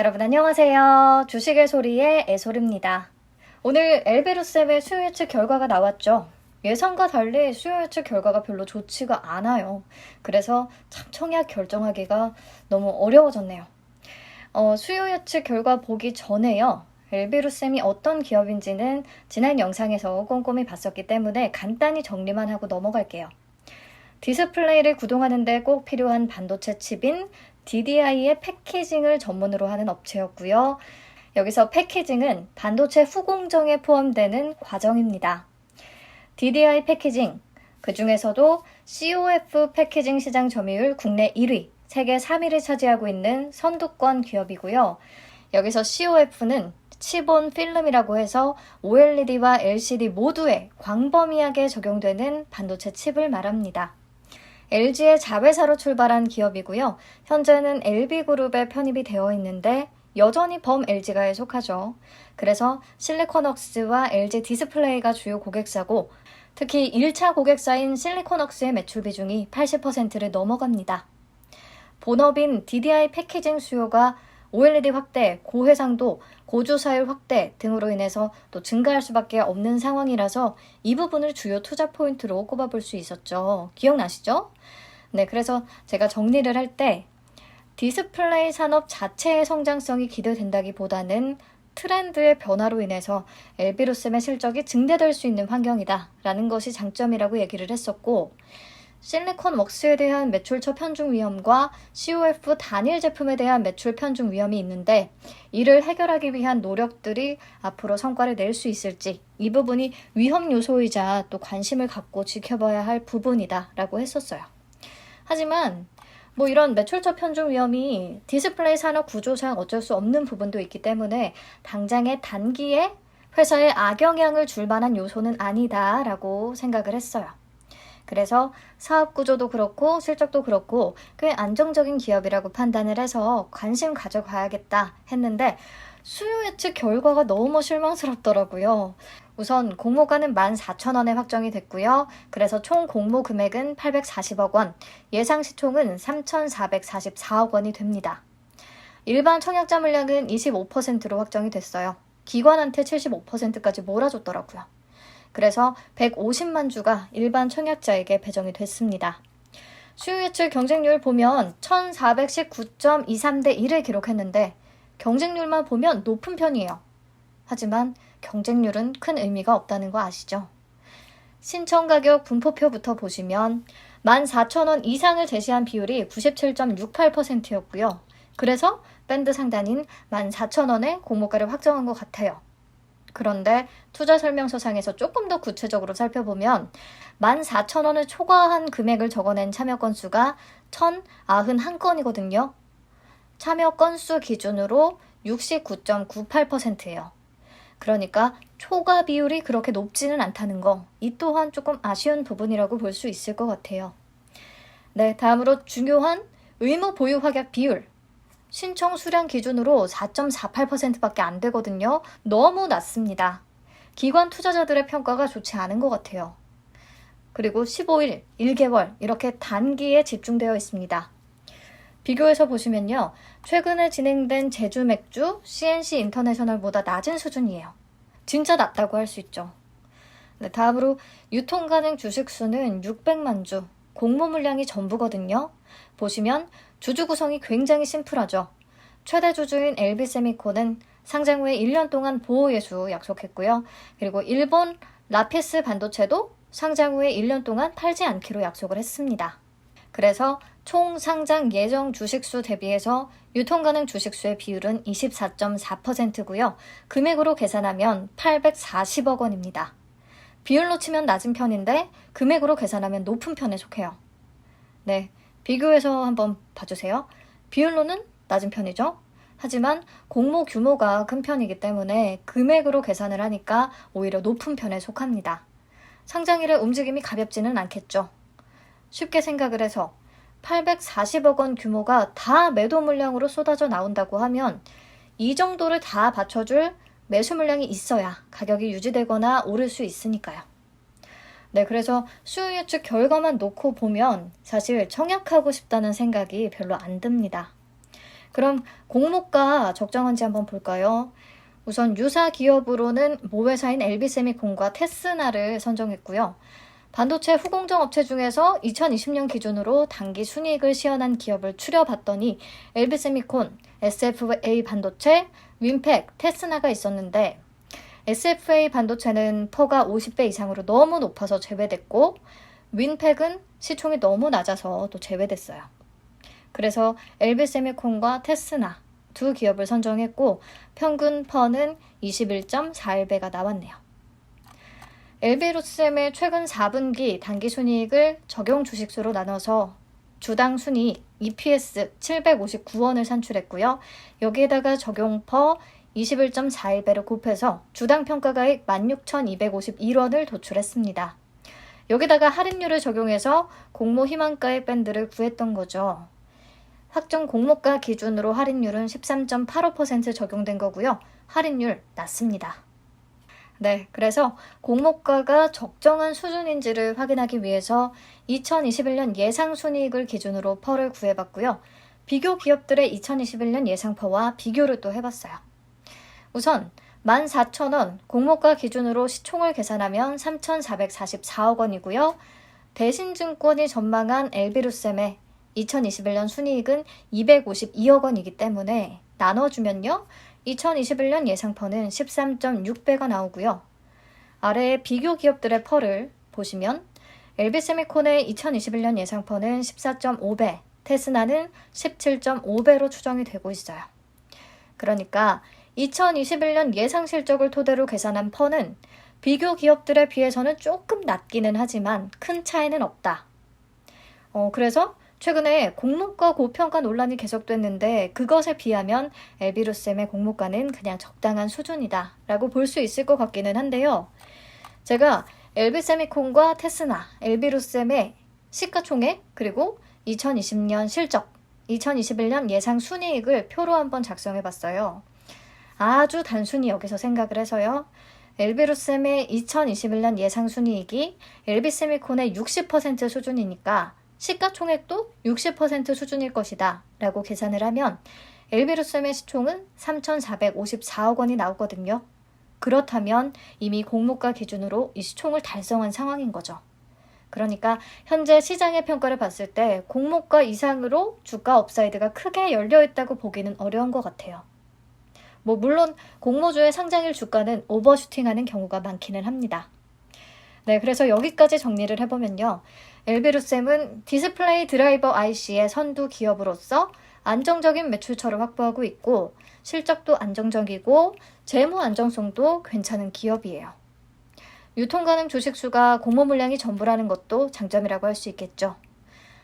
여러분 안녕하세요. 주식의 소리의 애솔입니다. 오늘 엘베루쌤의 수요 예측 결과가 나왔죠. 예상과 달리 수요 예측 결과가 별로 좋지가 않아요. 그래서 참 청약 결정하기가 너무 어려워졌네요. 어, 수요 예측 결과 보기 전에요. 엘비루쌤이 어떤 기업인지는 지난 영상에서 꼼꼼히 봤었기 때문에 간단히 정리만 하고 넘어갈게요. 디스플레이를 구동하는데 꼭 필요한 반도체 칩인 DDI의 패키징을 전문으로 하는 업체였고요. 여기서 패키징은 반도체 후공정에 포함되는 과정입니다. DDI 패키징, 그 중에서도 COF 패키징 시장 점유율 국내 1위, 세계 3위를 차지하고 있는 선두권 기업이고요. 여기서 COF는 치본 필름이라고 해서 OLED와 LCD 모두에 광범위하게 적용되는 반도체 칩을 말합니다. LG의 자회사로 출발한 기업이고요. 현재는 LB그룹에 편입이 되어 있는데 여전히 범 LG가에 속하죠. 그래서 실리콘웍스와 LG 디스플레이가 주요 고객사고 특히 1차 고객사인 실리콘웍스의 매출 비중이 80%를 넘어갑니다. 본업인 DDI 패키징 수요가 OLED 확대, 고해상도, 고주사율 확대 등으로 인해서 또 증가할 수밖에 없는 상황이라서 이 부분을 주요 투자 포인트로 꼽아볼 수 있었죠. 기억나시죠? 네, 그래서 제가 정리를 할 때 디스플레이 산업 자체의 성장성이 기대된다기보다는 트렌드의 변화로 인해서 엘비로셈의 실적이 증대될 수 있는 환경이다라는 것이 장점이라고 얘기를 했었고 실리콘 웍스에 대한 매출 처 편중 위험과 COF 단일 제품에 대한 매출 편중 위험이 있는데 이를 해결하기 위한 노력들이 앞으로 성과를 낼 수 있을지 이 부분이 위험 요소이자 또 관심을 갖고 지켜봐야 할 부분이다라고 했었어요. 하지만 뭐 이런 매출처 편중 위험이 디스플레이 산업 구조상 어쩔 수 없는 부분도 있기 때문에 당장의 단기에 회사에 악영향을 줄 만한 요소는 아니다라고 생각을 했어요. 그래서 사업 구조도 그렇고 실적도 그렇고 꽤 안정적인 기업이라고 판단을 해서 관심 가져가야겠다 했는데 수요 예측 결과가 너무 실망스럽더라고요. 우선 공모가는 14,000원에 확정이 됐고요. 그래서 총 공모 금액은 840억 원, 예상 시총은 3,444억 원이 됩니다. 일반 청약자 물량은 25%로 확정이 됐어요. 기관한테 75%까지 몰아줬더라고요. 그래서 150만 주가 일반 청약자에게 배정이 됐습니다. 수요 예측 경쟁률 보면 1419.23대 1을 기록했는데 경쟁률만 보면 높은 편이에요. 하지만 경쟁률은 큰 의미가 없다는 거 아시죠? 신청 가격 분포표부터 보시면 14,000원 이상을 제시한 비율이 97.68%였고요. 그래서 밴드 상단인 14,000원에 공모가를 확정한 것 같아요. 그런데 투자 설명서상에서 조금 더 구체적으로 살펴보면 14,000원을 초과한 금액을 적어낸 참여 건수가 1,091건이거든요. 참여 건수 기준으로 69.98%예요. 그러니까 초과 비율이 그렇게 높지는 않다는 거, 이 또한 조금 아쉬운 부분이라고 볼 수 있을 것 같아요. 네, 다음으로 중요한 의무 보유 확약 비율. 신청 수량 기준으로 4.48%밖에 안 되거든요. 너무 낮습니다. 기관 투자자들의 평가가 좋지 않은 것 같아요. 그리고 15일, 1개월 이렇게 단기에 집중되어 있습니다. 비교해서 보시면요. 최근에 진행된 제주 맥주 CNC 인터내셔널보다 낮은 수준이에요. 진짜 낮다고 할 수 있죠. 네, 다음으로 유통 가능 주식 수는 600만 주, 공모 물량이 전부거든요. 보시면 주주 구성이 굉장히 심플하죠. 최대 주주인 LB세미콘은 상장 후에 1년 동안 보호 예수 약속했고요. 그리고 일본 라피스 반도체도 상장 후에 1년 동안 팔지 않기로 약속을 했습니다. 그래서 총 상장 예정 주식수 대비해서 유통 가능 주식수의 비율은 24.4%고요. 금액으로 계산하면 840억 원입니다. 비율로 치면 낮은 편인데 금액으로 계산하면 높은 편에 속해요. 네, 비교해서 한번 봐주세요. 비율로는 낮은 편이죠. 하지만 공모 규모가 큰 편이기 때문에 금액으로 계산을 하니까 오히려 높은 편에 속합니다. 상장일의 움직임이 가볍지는 않겠죠. 쉽게 생각을 해서 840억 원 규모가 다 매도 물량으로 쏟아져 나온다고 하면 이 정도를 다 받쳐줄 매수 물량이 있어야 가격이 유지되거나 오를 수 있으니까요. 네, 그래서 수요 예측 결과만 놓고 보면 사실 청약하고 싶다는 생각이 별로 안 듭니다. 그럼 공모가 적정한지 한번 볼까요? 우선 유사 기업으로는 모회사인 엘비세미콘과 테스나를 선정했고요. 반도체 후공정 업체 중에서 2020년 기준으로 단기 순이익을 시현한 기업을 추려봤더니 엘비세미콘, SFA 반도체, 윈팩, 테스나가 있었는데 SFA 반도체는 퍼가 50배 이상으로 너무 높아서 제외됐고 윈팩은 시총이 너무 낮아서 또 제외됐어요. 그래서 엘비세미콘과 테스나 두 기업을 선정했고 평균 퍼는 21.41배가 나왔네요. 엘비로셈의 최근 4분기 단기 순이익을 적용 주식수로 나눠서 주당 순이익 EPS 759원을 산출했고요. 여기에다가 적용 퍼 21.41배를 곱해서 주당 평가가액 16,251원을 도출했습니다. 여기다가 할인율을 적용해서 공모 희망가의 밴드를 구했던 거죠. 확정 공모가 기준으로 할인율은 13.85% 적용된 거고요. 할인율 낮습니다. 네, 그래서 공모가가 적정한 수준인지를 확인하기 위해서 2021년 예상 순이익을 기준으로 펄을 구해봤고요. 비교 기업들의 2021년 예상퍼와 비교를 또 해봤어요. 우선 14,000원 공모가 기준으로 시총을 계산하면 3,444억 원이고요. 대신증권이 전망한 엘비루셈의 2021년 순이익은 252억 원이기 때문에 나눠주면요. 2021년 예상퍼는 13.6배가 나오고요. 아래 비교 기업들의 펄을 보시면 엘비세미콘의 2021년 예상퍼는 14.5배, 테스나는 17.5배로 추정이 되고 있어요. 그러니까 2021년 예상 실적을 토대로 계산한 퍼는 비교 기업들에 비해서는 조금 낮기는 하지만 큰 차이는 없다. 어, 그래서 최근에 공모가 고평가 논란이 계속됐는데 그것에 비하면 엘비루셈의 공모가는 그냥 적당한 수준이다 라고 볼 수 있을 것 같기는 한데요. 제가 엘비세미콘과 테스나, 엘비루셈의 시가총액 그리고 2020년 실적, 2021년 예상 순이익을 표로 한번 작성해 봤어요. 아주 단순히 여기서 생각을 해서요. 엘비루셈의 2021년 예상 순이익이 엘비세미콘의 60% 수준이니까 시가총액도 60% 수준일 것이다 라고 계산을 하면 엘비루셈의 시총은 3,454억 원이 나오거든요. 그렇다면 이미 공모가 기준으로 이 시총을 달성한 상황인 거죠. 그러니까 현재 시장의 평가를 봤을 때 공모가 이상으로 주가 업사이드가 크게 열려 있다고 보기는 어려운 것 같아요. 뭐 물론 공모주의 상장일 주가는 오버슈팅하는 경우가 많기는 합니다. 네, 그래서 여기까지 정리를 해보면요. 엘비루셈은 디스플레이 드라이버 IC의 선두 기업으로서 안정적인 매출처를 확보하고 있고 실적도 안정적이고 재무 안정성도 괜찮은 기업이에요. 유통 가능 주식수가 공모 물량이 전부라는 것도 장점이라고 할 수 있겠죠.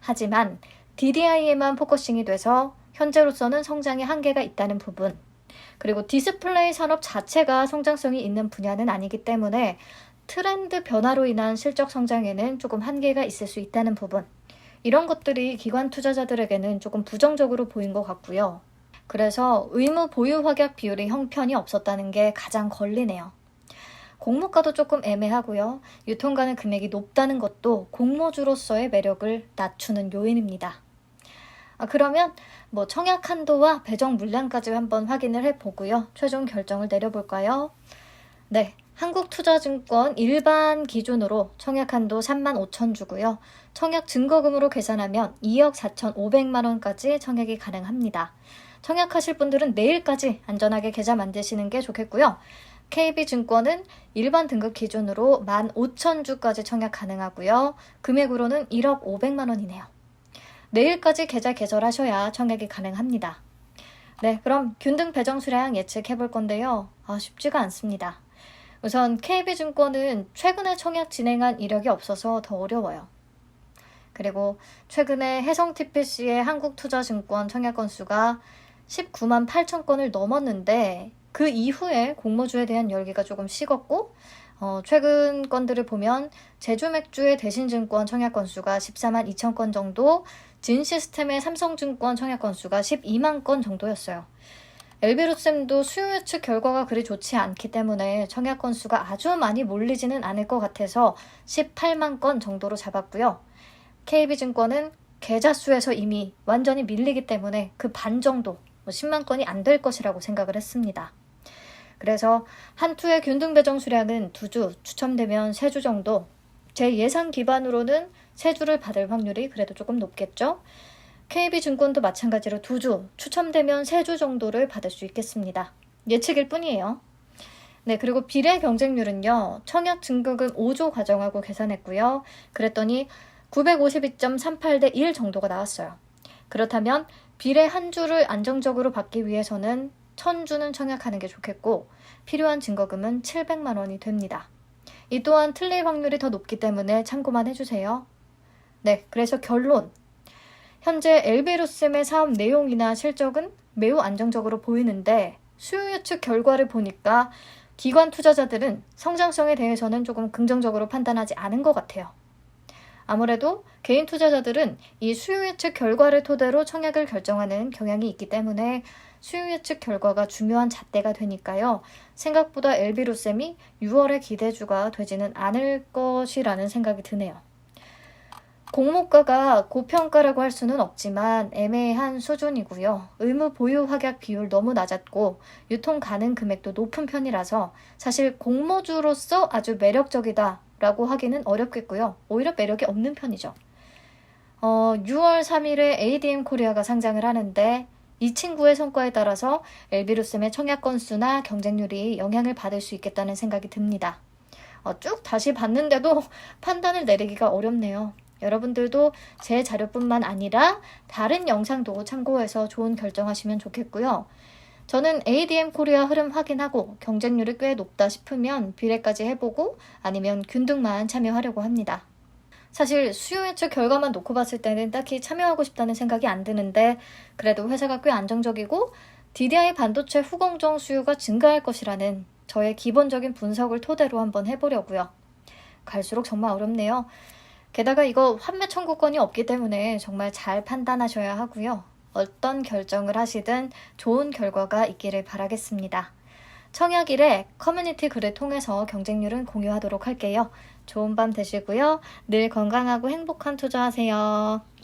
하지만 DDI에만 포커싱이 돼서 현재로서는 성장에 한계가 있다는 부분, 그리고 디스플레이 산업 자체가 성장성이 있는 분야는 아니기 때문에 트렌드 변화로 인한 실적 성장에는 조금 한계가 있을 수 있다는 부분. 이런 것들이 기관 투자자들에게는 조금 부정적으로 보인 것 같고요. 그래서 의무 보유 확약 비율이 형편이 없었다는 게 가장 걸리네요. 공모가도 조금 애매하고요. 유통가는 금액이 높다는 것도 공모주로서의 매력을 낮추는 요인입니다. 아, 그러면 뭐 청약 한도와 배정 물량까지 한번 확인을 해보고요. 최종 결정을 내려볼까요? 네. 한국투자증권 일반 기준으로 청약 한도 3만 5천 주고요. 청약 증거금으로 계산하면 2억 4천 5백만 원까지 청약이 가능합니다. 청약하실 분들은 내일까지 안전하게 계좌 만드시는 게 좋겠고요. KB증권은 일반 등급 기준으로 1만 5천 주까지 청약 가능하고요. 금액으로는 1억 5백만 원이네요. 내일까지 계좌 개설하셔야 청약이 가능합니다. 네, 그럼 균등 배정 수량 예측해 볼 건데요. 아, 쉽지가 않습니다. 우선 KB증권은 최근에 청약 진행한 이력이 없어서 더 어려워요. 그리고 최근에 해성 TPC의 한국투자증권 청약 건수가 19만 8천 건을 넘었는데 그 이후에 공모주에 대한 열기가 조금 식었고 어, 최근 건들을 보면 제주 맥주의 대신증권 청약 건수가 14만 2천 건 정도, 진 시스템의 삼성증권 청약 건수가 12만 건 정도였어요. 엘비루셈도 수요 예측 결과가 그리 좋지 않기 때문에 청약 건수가 아주 많이 몰리지는 않을 것 같아서 18만 건 정도로 잡았고요. KB증권은 계좌 수에서 이미 완전히 밀리기 때문에 그 반 정도 뭐 10만 건이 안 될 것이라고 생각을 했습니다. 그래서 한 투의 균등 배정 수량은 두 주, 추첨되면 세 주 정도. 제 예상 기반으로는 세 주를 받을 확률이 그래도 조금 높겠죠. KB증권도 마찬가지로 두 주, 추첨되면 세 주 정도를 받을 수 있겠습니다. 예측일 뿐이에요. 네, 그리고 비례 경쟁률은요, 청약 증거금 5조 가정하고 계산했고요. 그랬더니 952.38대 1 정도가 나왔어요. 그렇다면 비례 한 주를 안정적으로 받기 위해서는 1000주는 청약하는 게 좋겠고, 필요한 증거금은 700만 원이 됩니다. 이 또한 틀릴 확률이 더 높기 때문에 참고만 해주세요. 네, 그래서 결론. 현재 엘베루셈의 사업 내용이나 실적은 매우 안정적으로 보이는데 수요 예측 결과를 보니까 기관 투자자들은 성장성에 대해서는 조금 긍정적으로 판단하지 않은 것 같아요. 아무래도 개인 투자자들은 이 수요 예측 결과를 토대로 청약을 결정하는 경향이 있기 때문에 수요 예측 결과가 중요한 잣대가 되니까요. 생각보다 엘비루셈이 6월의 기대주가 되지는 않을 것이라는 생각이 드네요. 공모가가 고평가라고 할 수는 없지만 애매한 수준이고요. 의무 보유 확약 비율 너무 낮았고 유통 가능 금액도 높은 편이라서 사실 공모주로서 아주 매력적이다 라고 하기는 어렵겠고요. 오히려 매력이 없는 편이죠. 어, 6월 3일에 ADM 코리아가 상장을 하는데 이 친구의 성과에 따라서 엘비루셈의 청약 건수나 경쟁률이 영향을 받을 수 있겠다는 생각이 듭니다. 어, 쭉 다시 봤는데도 판단을 내리기가 어렵네요. 여러분들도 제 자료뿐만 아니라 다른 영상도 참고해서 좋은 결정하시면 좋겠고요. 저는 ADM 코리아 흐름 확인하고 경쟁률이 꽤 높다 싶으면 비례까지 해보고 아니면 균등만 참여하려고 합니다. 사실 수요 예측 결과만 놓고 봤을 때는 딱히 참여하고 싶다는 생각이 안 드는데 그래도 회사가 꽤 안정적이고 DDI 반도체 후공정 수요가 증가할 것이라는 저의 기본적인 분석을 토대로 한번 해보려고요. 갈수록 정말 어렵네요. 게다가 이거 환매 청구권이 없기 때문에 정말 잘 판단하셔야 하고요. 어떤 결정을 하시든 좋은 결과가 있기를 바라겠습니다. 청약 일에 커뮤니티 글을 통해서 경쟁률은 공유하도록 할게요. 좋은 밤 되시고요. 늘 건강하고 행복한 투자하세요.